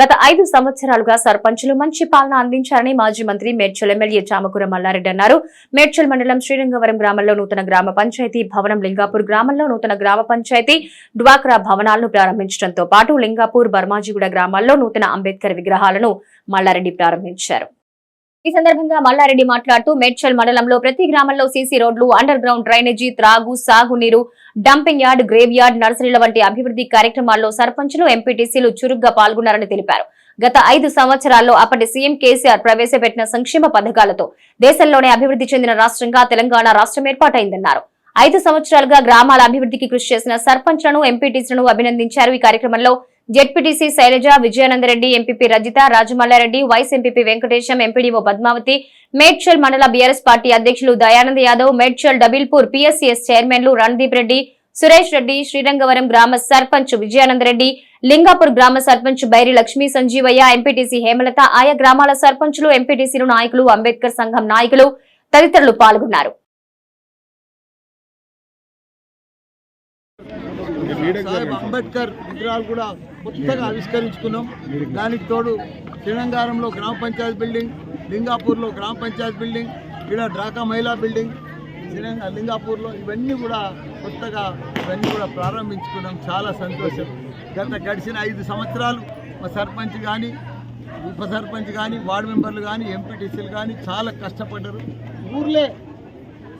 గత ఐదు సంవత్సరాలుగా సర్పంచులు మంచి పాలన అందించారని మాజీ మంత్రి మేడ్చల్ ఎమ్మెల్యే చామకూర మల్లారెడ్డి అన్నారు. మేడ్చల్ మండలం శ్రీరంగవరం గ్రామంలో నూతన గ్రామ పంచాయతీ భవనం లింగాపూర్ గ్రామంలో నూతన గ్రామ పంచాయతీ డ్వాక్రా భవనాలను ప్రారంభించడంతో పాటు లింగాపూర్ బర్మాజిగూడ గ్రామాల్లో నూతన అంబేద్కర్ విగ్రహాలను మల్లారెడ్డి ప్రారంభించారు. ఈ సందర్భంగా మల్లారెడ్డి మాట్లాడుతూ మేడ్చల్ మండలంలో ప్రతి గ్రామంలో సీసీ రోడ్లు అండర్ గ్రౌండ్ డ్రైనేజీ త్రాగు సాగునీరు డంపింగ్ యార్డ్ గ్రేవ్ యార్డ్ నర్సరీల వంటి అభివృద్ధి కార్యక్రమాల్లో సర్పంచులు ఎంపీటీసీలు చురుగ్గా పాల్గొన్నారని తెలిపారు. గత ఐదు సంవత్సరాల్లో అప్పటి సీఎం కేసీఆర్ ప్రవేశపెట్టిన సంక్షేమ పథకాలతో దేశంలోనే అభివృద్ధి చెందిన రాష్ట్రంగా తెలంగాణ రాష్ట్రం ఏర్పాటైందన్నారు. ఐదు సంవత్సరాలుగా గ్రామాల అభివృద్ధికి కృషి చేసిన సర్పంచ్లను ఎంపీటీసీలను అభినందించారు. ఈ కార్యక్రమంలో ZPTC Sailaja Vijayananda Reddy MPP Rajitha Rajamalla Reddy vice MPP Venkatesham MPDO Padmavathi Medchal మండల బీఆర్ఎస్ పార్టీ అధ్యక్షులు దయానంద్ యాదవ్ మేడ్చల్ డబిల్పూర్ పీఎస్సీఎస్ చైర్మన్లు రణదీప్ రెడ్డి సురేష్ రెడ్డి శ్రీరంగవరం గ్రామ సర్పంచ్ విజయానందరెడ్డి లింగాపూర్ గ్రామ సర్పంచ్ బైరి లక్ష్మీ సంజీవయ్య ఎంపీటీసీ హేమలత ఆయా గ్రామాల సర్పంచులు ఎంపీటీసీలు నాయకులు అంబేద్కర్ సంఘం నాయకులు తదితరులు పాల్గొన్నారు. అంబేద్కర్ విగ్రహాలు కూడా కొత్తగా ఆవిష్కరించుకున్నాం. దానికి తోడు శ్రీరంగారంలో గ్రామ పంచాయతీ బిల్డింగ్ లింగాపూర్లో గ్రామ పంచాయతీ బిల్డింగ్ ఇక్కడ డ్రాకా మహిళా బిల్డింగ్ లింగాపూర్లో ఇవన్నీ కూడా కొత్తగా ఇవన్నీ కూడా ప్రారంభించుకున్నాం. చాలా సంతోషం. గత గడిచిన ఐదు సంవత్సరాలు మా సర్పంచ్ కానీ ఉప సర్పంచ్ కానీ వార్డు మెంబర్లు కానీ ఎంపీటీసీలు కానీ చాలా కష్టపడ్డారు. ఊర్లే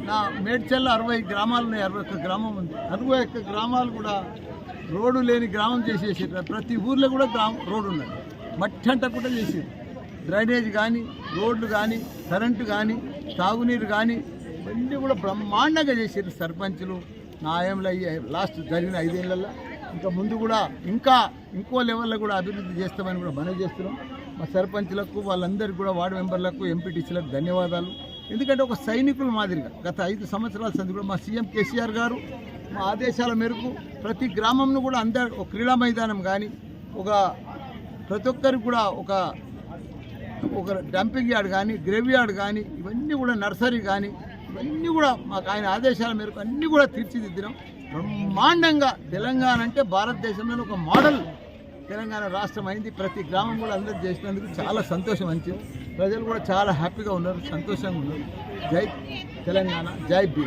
నా మేడ్చల్లో అరవై గ్రామాలు ఉన్నాయి. అరవై ఒక్క గ్రామం ఉంది. అరవై ఒక్క గ్రామాలు కూడా రోడ్డు లేని గ్రామం చేసేసారు ప్రతి ఊర్లో కూడా గ్రామం రోడ్డు ఉన్నది. మట్టి అంట కూడా చేసేది. డ్రైనేజ్ కానీ రోడ్లు కానీ కరెంటు కానీ తాగునీరు కానీ ఇవన్నీ కూడా బ్రహ్మాండంగా చేసారు సర్పంచులు న్యాయంలో అయ్యే లాస్ట్ జరిగిన ఐదేళ్ళలో ఇంకా ముందు కూడా ఇంకా ఇంకో లెవెల్లో కూడా అభివృద్ధి చేస్తామని కూడా మనవి చేస్తున్నాం. మా సర్పంచులకు వాళ్ళందరికీ కూడా వార్డు మెంబర్లకు ఎంపీటీసీలకు ధన్యవాదాలు. ఎందుకంటే ఒక సైనికుల మాదిరిగా గత ఐదు సంవత్సరాల సంది కూడా మా సీఎం కేసీఆర్ గారు మా ఆదేశాల మేరకు ప్రతి గ్రామంను కూడా అందరు ఒక క్రీడా మైదానం కానీ ఒక ప్రతి ఒక్కరికి కూడా ఒక ఒక డంపింగ్ యార్డ్ కానీ గ్రేవ్ యార్డ్ కానీ ఇవన్నీ కూడా నర్సరీ కానీ ఇవన్నీ కూడా మాకు ఆయన ఆదేశాల మేరకు అన్నీ కూడా తీర్చిదిద్దినాం. బ్రహ్మాండంగా తెలంగాణ అంటే భారతదేశంలో ఒక మోడల్ తెలంగాణ రాష్ట్రం అయింది. ప్రతి గ్రామం కూడా అందరూ చేసినందుకు చాలా సంతోషం మంచి ప్రజలు కూడా చాలా హ్యాపీగా ఉన్నారు సంతోషంగా ఉన్నారు. జై తెలంగాణ జై బీ